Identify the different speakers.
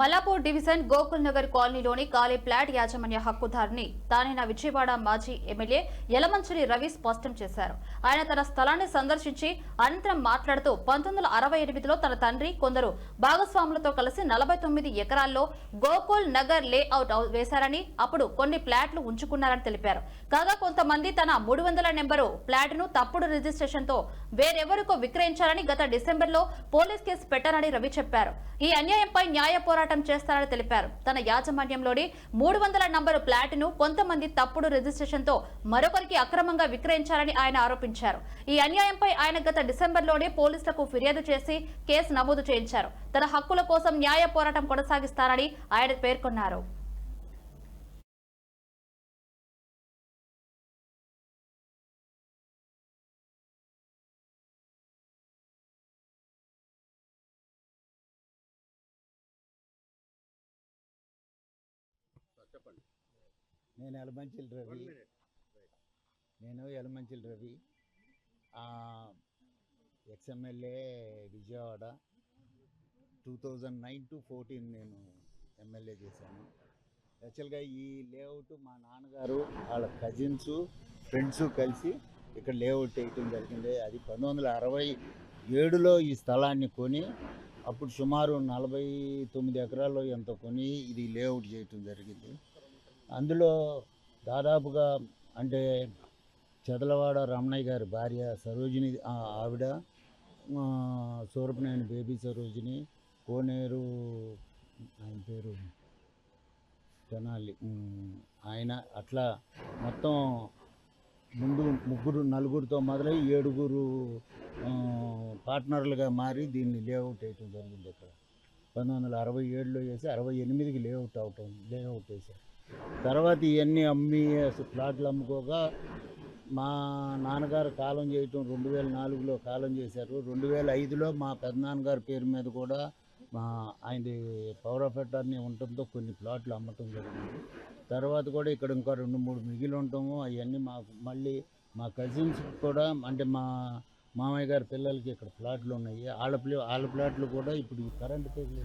Speaker 1: Malapur division Gokul Nagar కాలనీలోని ఖాళీ flat యాజమాన్య హక్కుదారుని తానైన విజయవాడ మాజీ ఎమ్మెల్యే యలమంచిలి రవి స్పష్టం చేశారు. ఆయన తన స్థలాన్ని సందర్శించి అనంతరం మాట్లాడుతూ పంతొమ్మిది వందల అరవై ఎనిమిదిలో తన తండ్రి కొందరు భాగస్వాములతో కలిసి నలభై తొమ్మిది ఎకరాల్లో గోకుల్ నగర్ లేఅవుట్ వేశారని అప్పుడు కొన్ని ఫ్లాట్లు ఉంచుకున్నారని తెలిపారు. కాగా కొంతమంది తన మూడు వందల నెంబరు ప్లాట్ను తప్పుడు రిజిస్ట్రేషన్తో వేరెవరికో విక్రయించారని గత డిసెంబర్లో పోలీస్ కేసు పెట్టారని రవి చెప్పారు. ఈ అన్యాయంపై న్యాయ పోరాటం చేస్తారని తెలిపారు. తన యాజమాన్యంలోని మూడు వందల నంబరు ప్లాట్ను కొంతమంది తప్పుడు రిజిస్ట్రేషన్తో మరొకరికి అక్రమంగా విక్రయించారని ఆయన ఆరోపించారు. ఈ అన్యాయంపై ఆయన గత డిసెంబర్లోనే పోలీసులకు ఫిర్యాదు చేసి కేసు నమోదు చేయించారు. తన హక్కుల కోసం న్యాయ పోరాటం కొనసాగిస్తారని ఆయన పేర్కొన్నారు.
Speaker 2: చెప్పండి.
Speaker 3: నేను ఎలమంచిల్ రవి. నేను Elamanchili Ravi. Ex MLA Vijayawada. Two thousand nine to fourteen నేను ఎమ్మెల్యే చేశాను. యాక్చువల్గా ఈ లేఅవుట్ మా నాన్నగారు వాళ్ళ కజిన్స్ ఫ్రెండ్స్ కలిసి ఇక్కడ లేఅవుట్ వేయటం జరిగింది. అది పంతొమ్మిది వందల అరవై ఏడులో ఈ స్థలాన్ని కొని అప్పుడు సుమారు నలభై తొమ్మిది ఎకరాల్లో ఎంత కొని ఇది లేఅవుట్ చేయటం జరిగింది. అందులో దాదాపుగా అంటే చెదలవాడ రమణయ్య గారి భార్య సరోజిని ఆ, ఆవిడ ఆ, సూరపనేని బేబీ సరోజిని కోనేరు ఆయన పేరు తెనాలి ఆయన అట్లా మొత్తం ముందు ముగ్గురు నలుగురితో మొదలై ఏడుగురు పార్ట్నర్లుగా మారి దీన్ని లేఅవుట్ వేయటం జరిగింది ఇక్కడ. పంతొమ్మిది వందల అరవై ఏడులో వేసి అరవై ఎనిమిదికి లేఅవుట్ అవటం లేఅవుట్ వేశారు. తర్వాత ఇవన్నీ అమ్మి ప్లాట్లు అమ్ముకోగా మా నాన్నగారు కాలం చేయటం రెండు వేల నాలుగులో కాలం చేశారు. రెండు వేల ఐదులో మా పెద్దనాన్నగారి పేరు మీద కూడా మా ఆయనది పవర్ ఆఫ్ అటార్నీ ఉండటంతో కొన్ని ప్లాట్లు అమ్మటం జరిగింది. తర్వాత కూడా ఇక్కడ ఇంకా రెండు మూడు మిగిలి ఉండటము అవన్నీ మాకు మళ్ళీ మా కజిన్స్ కూడా అంటే మా మామయ్య గారి పిల్లలకి ఇక్కడ ప్లాట్లు ఉన్నాయి. వాళ్ళ ప్లే వాళ్ళ ప్లాట్లు కూడా ఇప్పుడు ఈ కరెంట్ తెగులు